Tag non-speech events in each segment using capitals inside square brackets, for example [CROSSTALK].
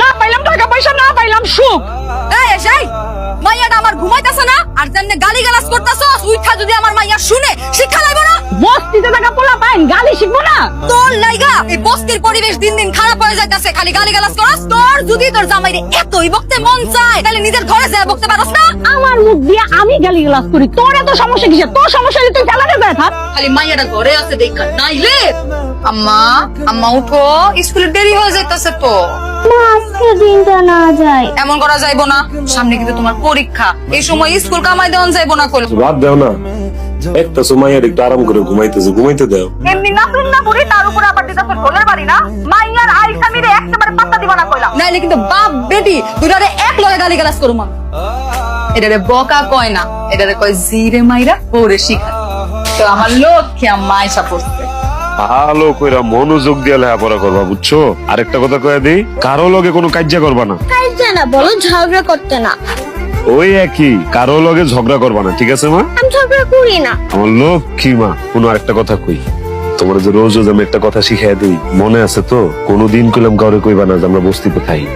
না পাইলাম টাকা পয়সা না পাইলাম সুখ। এসাই মাইয়াটা আমার ঘুমাইতেছে না? আর যেমনে গালি গালাজ করতেছ উইঠা যদি আমার মাইয়া শুনে শিক্ষা লাইব না? বস্তিতে টাকা পোলা পাইন গালি শিখব না? তোর লাইগা এই বস্তির পরিবেশ দিন দিন খারাপ হয়ে যাইতাছে খালি গালি গালাজ করস। তোর যদি তোর জামাইরে এতই বকতে মন চায় তাহলে নিজের ঘরে যায় বকতে পারস না? আমার মুখ দিয়ে আমি গালি গালাজ করি তোর এত সমস্যা কিসে তোর সমস্যা তুই ফেলাতে যায় থাক। খালি মাইয়াটা ঘরে আছে দেখা নাইলে আম্মা আম্মা উঠো স্কুলে দেরি হয়ে যাইতাছে তো। মা আজকে দিনটা না যায়। এমন করা যাইবো না। সামনে কিন্তু তোমার পরীক্ষা। এই সময় স্কুল কামাই দেওয়া যাইবো না কইল রাত দেও না। একটা সময় আর একটু আরাম করে ঘুমাইতেছে ঘুমাইতে দাও। এমনি না শুন না করি তার উপর আবার দিতাছে ঢোলের বাড়ি না? মাইয়ার আইসা মিরে একেবারে পাত্তা দিবা না কইলাম। নাইলে কিন্তু বাপ বেটি দুটারে এক লগে গালি গালাজ করুম আমি। এটারে বকা কয় না এটারে কয় জিরে মাইরা পরে শিখা তো আমার লক্ষ্যে আম্মা আইসা পড়ছে। ভালো কইরা মনোযোগ দিয়ে লেখাপড়া করবা বুঝছ? আরেকটা কথা কয়ে দিই কারও লগে কোনো কাজ্যা করবা না। কাজ না বলো ঝগড়া করতে না। ওই একই কারও লগে ঝগড়া করবা না ঠিক আছে মা? আমি ঝগড়া করি না। আমার লক্ষ্মী মা কোনো আরেকটা কথা কই। তোমার যে রোজ রোজ আমি একটা কথা শিখাই দিই মনে আছে তো? কোনোদিন কইলাম কাউরে কইবা না যে আমরা বস্তিতে থাই।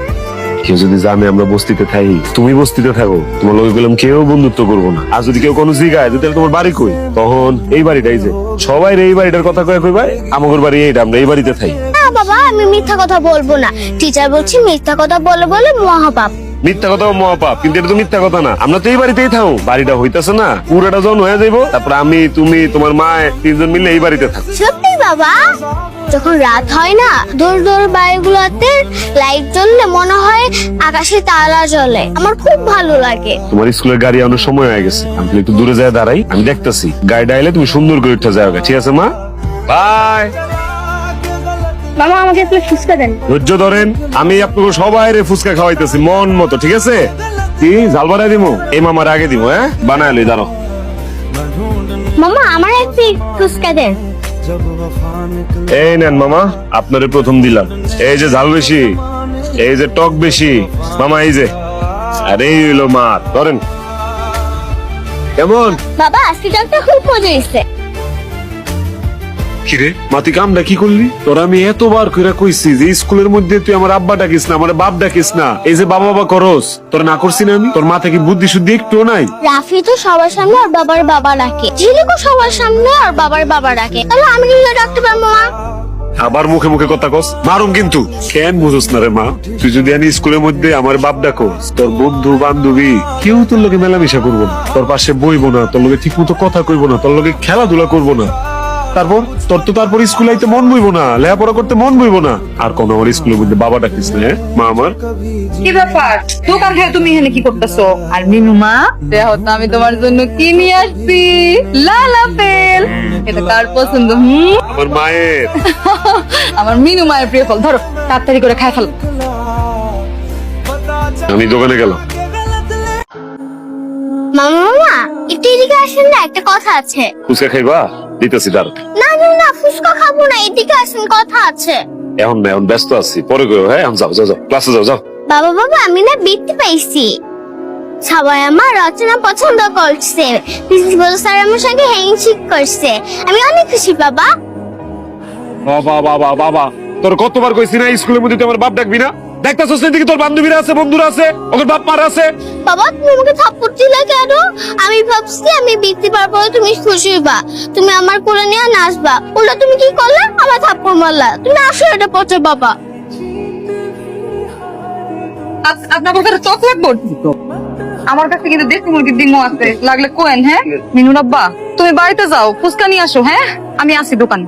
কেউ যদি জানে আমরা বস্তিতে থাকি, তুমি বস্তিতে থাকো। তোমার লগে কইলাম কেউ বন্ধুত্ব করব না। আর যদি কেউ কোনো জিগায় তাহলে তোমার বাড়ি কই? তখন এই বাড়িটাই যে। সবাই এই বাড়িটার কথা কয়ে কইবাই আমাদের বাড়ি এইটা, আমরা এই বাড়িতে থাই না বাবা, আমি মিথ্যা কথা বলব না। টিচার বলছি, মিথ্যা কথা বলে বলে মহাপাপ। মিথ্যা কথা মহাপাপ কিন্তু এটা তো মিথ্যা কথা না। আমরা তো এই বাড়িতেই থাকো বাড়িটা হইতাছে না পুরোটা যখন হয়ে যাইবো তারপর আমি তুমি তোমার মা তিনজন মিলে এই বাড়িতে থাকো। সত্যি বাবা? যখন রাত হয় না দূর দূর বাড়িগুলোতে লাইট জ্বললে মনে হয় আকাশে তারা জ্বলে। আমার খুব ভালো লাগে। তোমার স্কুলের গাড়ি আনার সময় হয়ে গেছে। আমি একটু দূরে যায় দাঁড়াই। আমি দেখতেছি গাড়িটা আইলে তুমি সুন্দর করে উঠে যাও ঠিক আছে মা? বাই মামা আমাকে একটু ফুচকা দেন। ধৈর্য ধরেন আমি আপনাকে সবাই রে ফুচকা খাওয়াইতেছি মন মতো ঠিক আছে? কি জাল বানাই দিমু? এই মামার আগে দিব হ্যাঁ? বানায় লই দাঁড়ো। মামা আমার একটু ফুচকা দেন। এই নেন মামা আপনারে প্রথম দিলাম। এই যে ঝাল বেশি এই যে টক বেশি মামা এই যে। আর এই হইল মা ধরেন। কেমন? বাবা আজকে খুব মজা হয়েছে কিরে? মাতি কামটা কি করলি? তোর আমি এতবার কইরা কইছি যে স্কুলের মধ্যে তুই আমার আব্বা ডাকিস না আমার বাপ ডাকিস না। এই যে বাবা বাবা করস তোর না করছি না আমি? তোর কি বুদ্ধি শুদ্ধি নাই? রাফি তো সবার সামনে আর বাবার বাবা ডাকে। ঝিলিকও সবার সামনে আর বাবার বাবা ডাকে। তাহলে আমি কি ডাকতে পারব মা? আবার মুখে মুখে কথা কস। মারুম কিন্তু। কেন বুঝোস না রে মা? তুই যদি আমি স্কুলের মধ্যে আমার বাপ ডাকোস তোর বন্ধু বান্ধবী কেউ তোর লোকে মেলামেশা করব না। তোর পাশে বইবো না তোর লোকে ঠিক মতো কথা কইবো না তোর লোকে খেলাধুলা করব না। তারপর তোর তো তারপর স্কুলে আইতে মন বইবো না লেখাপড়া করতে মন বইবো না। আর কোন আমার স্কুলের মধ্যে বাবা ডাকিস না হ্যাঁ? মা আমার। কি ব্যাপার? দোকান থেকে তুমি এখানে কি করতেছো? আর মিনু মা? দেখো তো আমি তোমার জন্য কি নিয়ে আসছি? লাল আপেল। এটা কার পছন্দ হুম? আমার মায়ের। [LAUGHS] আমার মিনু মায়ের প্রিয় ফল ধরো তাড়াতাড়ি করে খাই ফেলো। আমি দোকানে গেলাম। মামা মামা একটু এদিকে আসেন না একটা কথা আছে। ফুচকা খাইবা? দিতেছি দাঁড় না না না ফুচকা খাব না এদিকে আসেন কথা আছে। এখন না এখন ব্যস্ত আছি পরে গো হ্যাঁ এখন যাও যাও যাও ক্লাসে যাও যাও। বাবা বাবা আমি না বৃত্তি পাইছি। সবাই আমার রচনা পছন্দ করছে। প্রিন্সিপাল স্যার আমার সঙ্গে হ্যান্ডশেক করছে। আমি অনেক খুশি বাবা। বাবা বাবা বাবা তোর কতবার কইছি না স্কুলের মধ্যে তুই আমার বাপ ডাকবি না? দেখতাছস না দিকে তোর বান্ধবীরা আছে বন্ধুরা আছে ওদের বাপ মারা আছে? বাবা তুমি আমাকে থাপ্পড় দিলে কেন? আমি ভাবছি আমি বৃত্তি পাওয়ার তুমি খুশি হইবা। তুমি আমার কোলে নিয়ে নাচবা। উল্টা তুমি কি করলে? আমার থাপ্পড় মারলা। তুমি আসো এটা পচে বাবা। আপনার কাছে চকলেট ভর্তি তো? আমার কাছে কিন্তু দেশি মুরগির ডিমও আছে। লাগলে কোয়েন হ্যাঁ? মিনু রাব্বা তুমি বাড়িতে যাও ফুচকা নিয়ে আসো হ্যাঁ? আমি আসি দোকানে।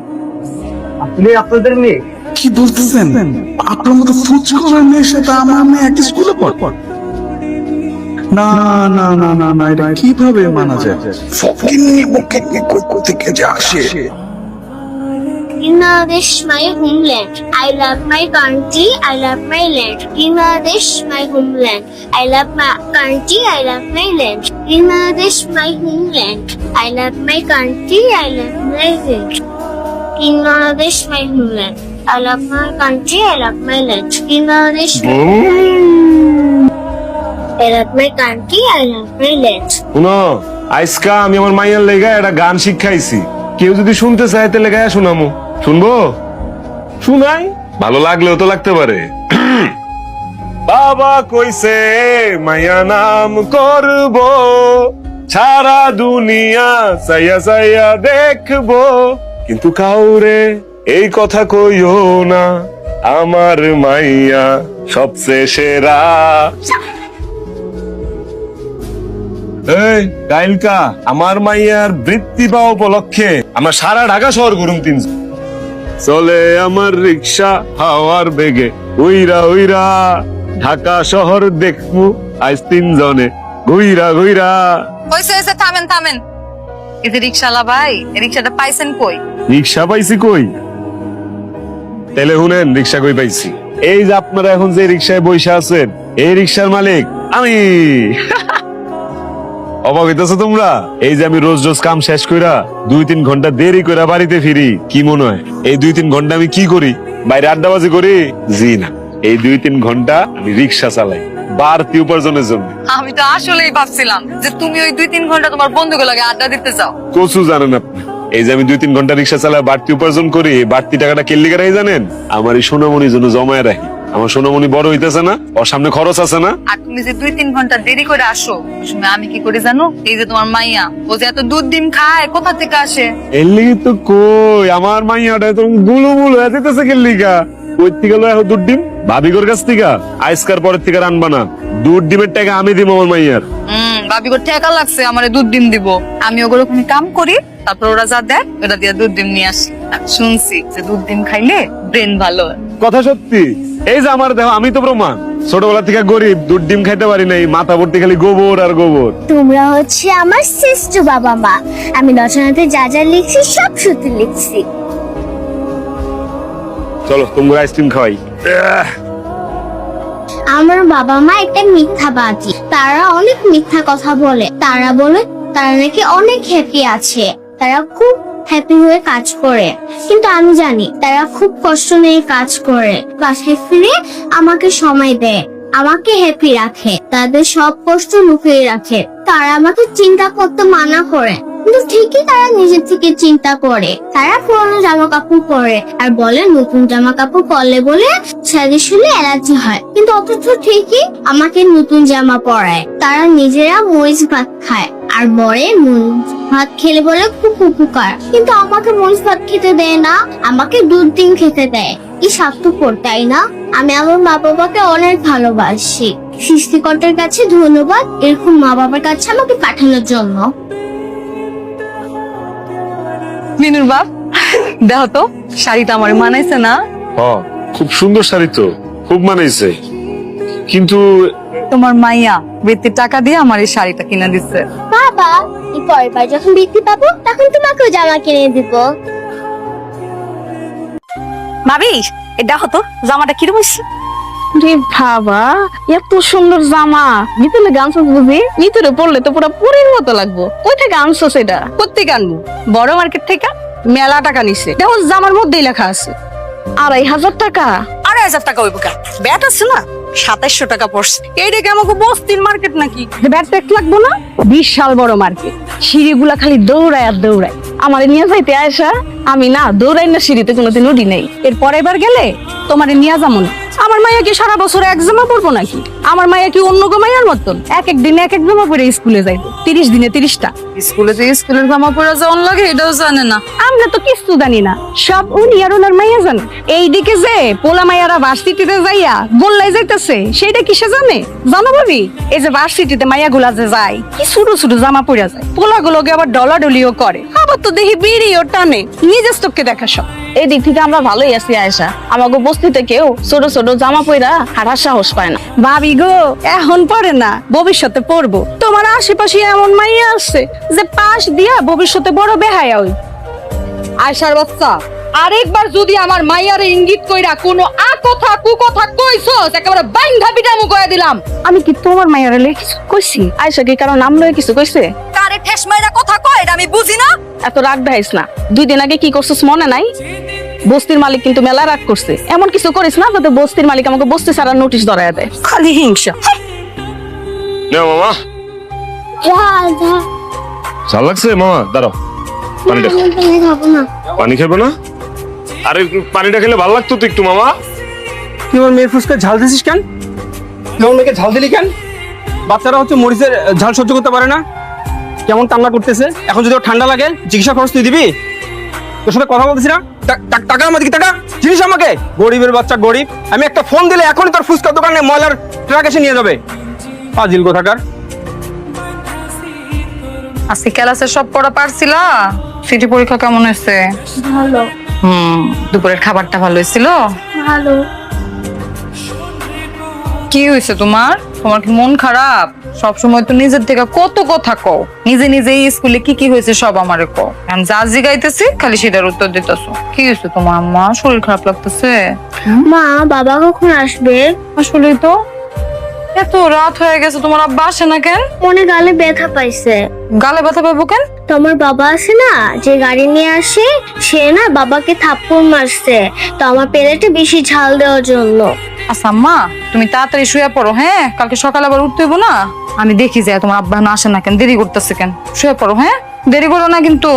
আপনি আপনাদের মেয়ে? কি বলতেছেন আপনার মতো ফুচ মেয়ে সে তো আমার মেয়ে একই স্কুলে পড়। না না না না এটা কীভাবে মানা যায়? ফকিন থেকে যে আসে? ইনাদেশ my homeland. I love my country I love my land. ইনাদেশ my homeland. I love my I love my land. ইনাদেশ my homeland. I love my country I love my land. ইনাদেশ my homeland. I love my country. I love my land. Bangladesh, my I love my country. I love my land. শুনো আইসকা আমি আমার মাইয়ার লেগা একটা গান শিখাইছি কেউ যদি শুনতে চায় তাহলে গায়ে শোনামু শুনব শুনাই ভালো লাগলেও তো লাগতে পারে বাবা কইছে মায়া নাম করব সারা দুনিয়া সাইয়া সাইয়া দেখব কিন্তু কাউরে এই কথা কইও না আমার মাইয়া সবচেয়ে সেরা। এই কাইলকা আমার মাইয়ার বৃত্তি পাওয়া উপলক্ষে আমরা সারা ঢাকা শহর ঘুরুম তিন চলে আমার রিক্সা হাওয়ার বেগে উইরা উইরা। ঢাকা শহর দেখমু আজ তিনজনে ঘুইরা ঘুইরা। হয়েছে হয়েছে থামেন থামেন। এই যে রিক্সালা ভাই রিক্সাটা পাইছেন কই? রিক্সা পাইছি কই? তেলে শুনেন রিক্সা কই পাইছি। এই যে আপনারা এখন যে রিক্সায় বসে আছেন এই রিক্সার মালিক আমি। [LAUGHS] অবাক হইতেছো তোমরা? এই যে আমি রোজ রোজ কাম শেষ কইরা দুই তিন ঘণ্টা দেরি কইরা বাড়িতে ফিরি কি মনে হয়? এই দুই তিন ঘণ্টা আমি কি করি? বাইরে আড্ডাবাজি করি? জি না। এই দুই তিন ঘণ্টা আমি রিক্সা চালাই বাড়তি উপার্জনের জন্য। আমি তো আসলেই ভাবছিলাম যে তুমি ওই দুই তিন ঘণ্টা তোমার আড্ডা দিতে চাও। কচু জানেন আপনি। এই যে আমি দুই তিন ঘণ্টা রিক্সা চালাই বাড়তি উপার্জন করি বাড়তি টাকাটা কেল্লি রাখি জানেন? আমার এই সোনামণির জন্য জমায় রাখি। আমার সোনামণি বড় হইতেছে না ওর সামনে খরচ আছে না। আর তুমি যে দুই তিন ঘণ্টা দেরি করে আসো আমি কি করি জানো? এই যে তোমার মাইয়া ও যে এত দুধ ডিম খায় কোথা থেকে আসে? এর লিগে তো কই আমার মাইয়াটা তো গুলো গুলো হয়ে যেতেছে কেল্লিকা ওই থেকে লয় দুধ ডিম? ভাবিগর কাছ থেকে? আইসকার পরের থেকে রানবা না দুধ ডিমের টাকা আমি দিব আমার মাইয়ার। হম ভাবি করে ঠেকা লাগছে আমার দুধ ডিম দিব। আমি ওগুলো ওখানে কাম করি তারপর ওরা যা দেয় ওটা দিয়ে দুধ ডিম নিয়ে আসি। শুনছি যে দুধ ডিম খাইলে ব্রেন ভালো কথা সত্যি। এই যে আমার দেখো আমি তো প্রমাণ। ছোটবেলা থেকে গরিব দুধ ডিম খাইতে পারি নাই মাথা ভর্তি খালি গোবর আর গোবর। তোমরা হচ্ছে আমার শ্রেষ্ঠ বাবা মা। আমি রচনাতে যা যা লিখছি সব সত্যি লিখছি। চলো তোমরা আইসক্রিম খাওয়াই। আহ, আমার বাবা মা একটা মিথ্যাবাদী। তারা অনেক মিথ্যা কথা বলে। তারা বলে, তারা নাকি অনেক হ্যাপি আছে। তারা খুব হ্যাপি হয়ে কাজ করে। কিন্তু আমি জানি, তারা খুব কষ্ট নিয়ে কাজ করে। বাসায় ফিরে আমাকে সময় দেয়। আমাকে হ্যাপি রাখে। তাদের সব কষ্ট লুকিয়ে রাখে। তারা আমাকে চিন্তা করতে মানা করে। কিন্তু ঠিকই তারা নিজের থেকে চিন্তা করে। তারা পুরনো জামা কাপড় পরে আর বলে নতুন জামা কাপড় পরলে বলে ছেলে শুলে অ্যালার্জি হয়। কিন্তু অথচ ঠিকই আমাকে নতুন জামা পরায়। তারা নিজেরা মরিচ ভাত খায় আর বরে মরিচ ভাত খেলে বলে খুব উপকার। কিন্তু আমাকে মরিচ ভাত খেতে দেয় না, আমাকে দুধ ডিম খেতে দেয়। কি স্বার্থপর, তাই না? আমি আমার মা বাবাকে অনেক ভালোবাসি। সৃষ্টিকর্তার কাছে ধন্যবাদ, এরকম মা বাবার কাছে আমাকে পাঠানোর জন্য। মিনুর বাপ দেখো তো শাড়িটা আমার মানাইছে না। হ, খুব সুন্দর শাড়ি তো খুব মানাইছে। কিন্তু তোমার মাইয়া বৃত্তির টাকা দিয়ে আমার এই শাড়িটা কিনে দিচ্ছে বাবা এই পরের বার যখন বৃত্তি পাবো তখন তোমাকেও জামা কিনে দিব। ভাবি এ দেখো তো জামাটা কীরকম হইছে? রে বাবা এত সুন্দর জামা। ভিতরে গান বুঝি? ভিতরে পড়লে তো পুরো পুরীর মতো লাগবো। কই থেকে আনছো সেটা কোথেকে আনব? বড় মার্কেট থেকে মেলা টাকা নিছে। দেখো জামার মধ্যেই লেখা আছে। আড়াই হাজার টাকা। আড়াই হাজার টাকা ব্যাট আছে না? সাতাইশশো টাকা পড়ছে। এইটা কি আমাকে বস্তির মার্কেট নাকি? ব্যাট লাগবো না? বিশাল বড় মার্কেট। সিঁড়িগুলা খালি দৌড়ায় আর দৌড়ায়। আমার নিয়ে যাইতে আয়সা আমি না দৌড়াই না সিঁড়িতে কোনোদিন উঠি নেই। এর পরের বার গেলে তোমার নিয়ে যাব না। আমার মাইয়া কি সারা বছর এক জামা পরবো নাকি? আমার মাইয়া কি অন্য মাইয়ার মতন? এক এক দিনে এক এক জামা পরে স্কুলে যাইবো। তিরিশ দিনে তিরিশটা। স্কুলে যে স্কুলের জামা পরে যাওয়ান লাগে এটাও জানে না। আমরা তো কিছু জানি না। সব উনি আর ওনার মাইয়া জানে। এইদিকে যে পোলা মাইয়ারা ভার্সিটিতে যাইয়া গোল্লাই যাইতেছে সেটা কিসে জানে? জানো ভাবি? এই যে ভার্সিটিতে মাইয়া গুলা যে যায় কি ছোট ছোট জামা পরে যায়। পোলা গুলোকে আবার ডলাডলিও করে। আবার তো দেখি বিড়িও টানে। নিজের চোখকে দেখা সব। এই দিক থেকে আমরা ভালোই আছি আয়েশা। আমাকে বস্তিতে কেউ ছোট ছোট জামা পইরা হাঁটার সাহস পায় না। ভাবি গো এখন পরে না ভবিষ্যতে পড়ব। তোমার আশেপাশে এমন মাইয়া আছে যে পাশ দিয়া ভবিষ্যতে বড় বেহায়া হই। আয়সার বাচ্চা আরেকবার যদি আমার মাইয়ারে ইঙ্গিত কইরা কোনো আ কথা কু কথা কইছস একেবারে বাইন্ধা পিটামু কইয়া দিলাম। আমি কি তোমার মাইয়ারে লে কিছু কইছি? আয়সা কি কারণ নাম লয়ে কিছু কইছে? কারে ঠেস মাইরা কথা কয় এটা আমি বুঝি না। এত রাগ দেখাইস না। দুই দিন আগে কি করছিস মনে নাই? বস্তির মালিক কিন্তু মেলা রাগ করছে। এমন কিছু করিস না যাতে বস্তির মালিক আমাকে বস্তি ছাড়া নোটিশ ধরায় দেয়। খালি হিংসা। না মামা। ভালো লাগছে? মামা দাঁড়াও। পানিটা পানি খাবে না? আরে পানিটা খেলে ভালো লাগতো তো একটু মামা। তুই আমার মেয়ের ফুসকা ঝাল দিছিস কেন? তুই আমার মেয়েকে ঝাল দিলি কেন? বাচ্চারা হচ্ছে মরিচের ঝাল সহ্য করতে পারে না। কেমন কান্না করতেছে? এখন যদি ওর ঠান্ডা লাগে চিকিৎসা খরচ তুই দিবি? তোর সাথে কথা বলতেছি না? টাকা আমার দিকে টাকা? জিনিস আমাকে? গরিবের বাচ্চা গরিব। আমি একটা ফোন দিলে এখনই তোর ফুচকা দোকানে ময়লার ট্রাক এসে নিয়ে যাবে। ফাজিল কোথাকার? আজকে ক্লাসের সব পড়া পারছিলা? সিটি পরীক্ষা কেমন হয়েছে? ভালো। হুম দুপুরের খাবারটা ভালো হয়েছিল? ভালো। কি হয়েছে তোমার? তোমার কি মন খারাপ? সব সময় তো নিজের থেকে কত কথা কও? নিজে নিজে স্কুলে কি কি হয়েছে সব আমারে কও। আমি যা জিগাইতেছি খালি সেটার উত্তর দিতেছো। কি হয়েছে তোমার আম্মা? শরীর খারাপ লাগতেছে? মা বাবা কখন আসবে? আসলেই তো। এত রাত হয়ে গেছে তোমার আব্বা আসে না কেন? মনে গালে ব্যথা পাইছে। গালে ব্যথা পাবো কেন? তো আমার বাবা আছে না? যে গাড়ি নিয়ে আসে সে না বাবাকে থাপ্পড় মারছে। তো আমার পেলেটে বেশি ঝাল দেওয়ার জন্য। আচ্ছা আম্মা তুমি তাড়াতাড়ি শুয়ে পড়ো হ্যাঁ? কালকে সকালে আবার উঠতে হইবো না? আমি দেখি যে তোমার আব্বা না আসে না কেন? দেরি করতেছে কেন? শুয়ে পড়ো হ্যাঁ? দেরি করো না কিন্তু।